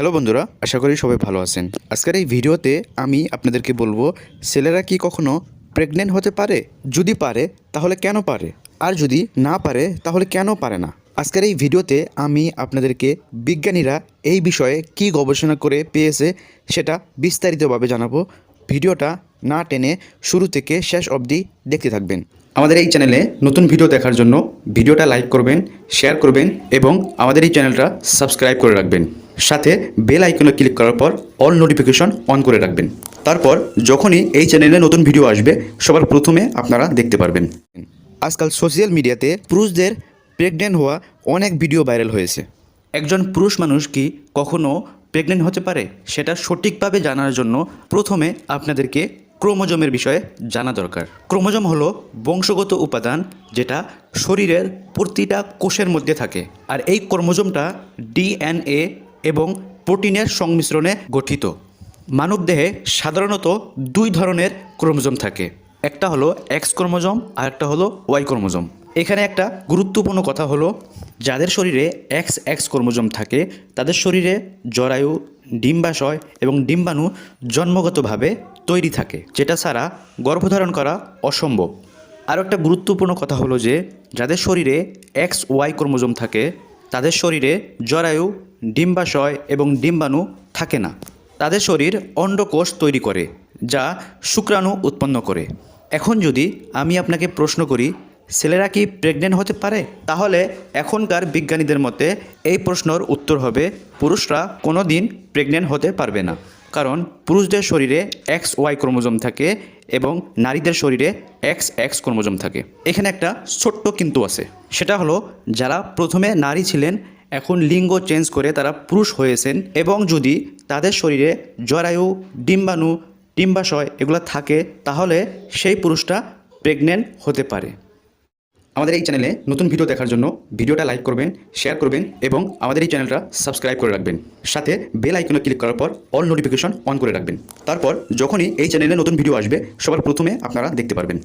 Hello বন্ধুরা, আশা করি সবাই ভালো আছেন। আজকের এই ভিডিওতে আমি আপনাদেরকে বলব, ছেলেরা কি কখনো প্রেগনেন্ট হতে পারে? যদি পারে, তাহলে কেন পারে? আর যদি না পারে, তাহলে কেন পারে না? আজকের এই ভিডিওতে আমি আপনাদেরকে বিজ্ঞানীরা এই বিষয়ে কি গবেষণা করে পেয়েছে, সেটা বিস্তারিতভাবে জানাব। ভিডিওটা না টেনে শুরু থেকে শেষ অবধি দেখতে থাকবেন। আমাদের এই চ্যানেলে নতুন ভিডিও দেখার জন্য ভিডিওটা লাইক করবেন, শেয়ার করবেন এবং আমাদের এই চ্যানেলটা সাবস্ক্রাইব করে রাখবেন। সাথে বেল আইকনে ক্লিক করার পর অল নোটিফিকেশন অন করে রাখবেন। তারপর যখনই এই চ্যানেলে নতুন ভিডিও আসবে, সবার প্রথমে আপনারা দেখতে পারবেন। আজকাল সোশ্যাল মিডিয়াতে পুরুষদের প্রেগনেন্ট হওয়া অনেক ভিডিও ভাইরাল হয়েছে। একজন পুরুষ মানুষ কি কখনো প্রেগনেন্ট হতে পারে? সেটা সঠিকভাবে জানার জন্য প্রথমে আপনাদেরকে ক্রোমোজোমের বিষয়ে জানা দরকার। ক্রোমোজোম হলো বংশগত উপাদান যেটা শরীরের প্রতিটা কোষের মধ্যে থাকে। আর এই ক্রোমোজোমটা ডিএনএ এবং প্রোটিনের সংমিশ্রণে গঠিত। মানবদেহে সাধারণত দুই ধরনের ক্রোমোজোম থাকে। একটা হলো এক্স ক্রোমোজোম আর একটা হলো ওয়াই ক্রোমোজোম। এখানে একটা গুরুত্বপূর্ণ কথা হলো, যাদের শরীরে এক্স এক্স ক্রোমোজোম থাকে, তাদের শরীরে জরায়ু, ডিম্বাশয় এবং ডিম্বাণু জন্মগতভাবে তৈরি থাকে, যেটা ছাড়া গর্ভধারণ করা অসম্ভব। আরও একটা গুরুত্বপূর্ণ কথা হলো যে, যাদের শরীরে এক্স ওয়াই ক্রোমোজোম থাকে তাদের শরীরে জরায়ু, ডিম্বাশয় এবং ডিম্বাণু থাকে না। তাদের শরীর অন্ডকোষ তৈরি করে, যা শুক্রাণু উৎপন্ন করে। এখন যদি আমি আপনাকে প্রশ্ন করি ছেলেরা কি প্রেগনেন্ট হতে পারে? তাহলে এখনকার বিজ্ঞানীদের মতে এই প্রশ্নর উত্তর হবে, পুরুষরা কোনো দিন প্রেগনেন্ট হতে পারবে না। কারণ পুরুষদের শরীরে এক্স ওয়াই ক্রোমোজোম থাকে এবং নারীদের শরীরে এক্স এক্স ক্রোমোজোম থাকে। এখানে একটা ছোট্ট কিন্তু আছে। সেটা হলো, যারা প্রথমে নারী ছিলেন, এখন লিঙ্গ চেঞ্জ করে তারা পুরুষ হয়েছেন এবং যদি তাদের শরীরে জরায়ু, ডিম্বাণু, ডিম্বাশয় এগুলো থাকে, তাহলে সেই পুরুষটা প্রেগনেন্ট হতে পারে। আমাদের এই চ্যানেলে নতুন ভিডিও দেখার জন্য ভিডিওটা লাইক করবেন শেয়ার করবেন এবং আমাদের এই চ্যানেলটা সাবস্ক্রাইব করে রাখবেন। সাথে বেল আইকনে ক্লিক করার পর অল নোটিফিকেশন অন করে রাখবেন। তারপর যখনই এই চ্যানেলে নতুন ভিডিও আসবে, সবার প্রথমে আপনারা দেখতে পারবেন।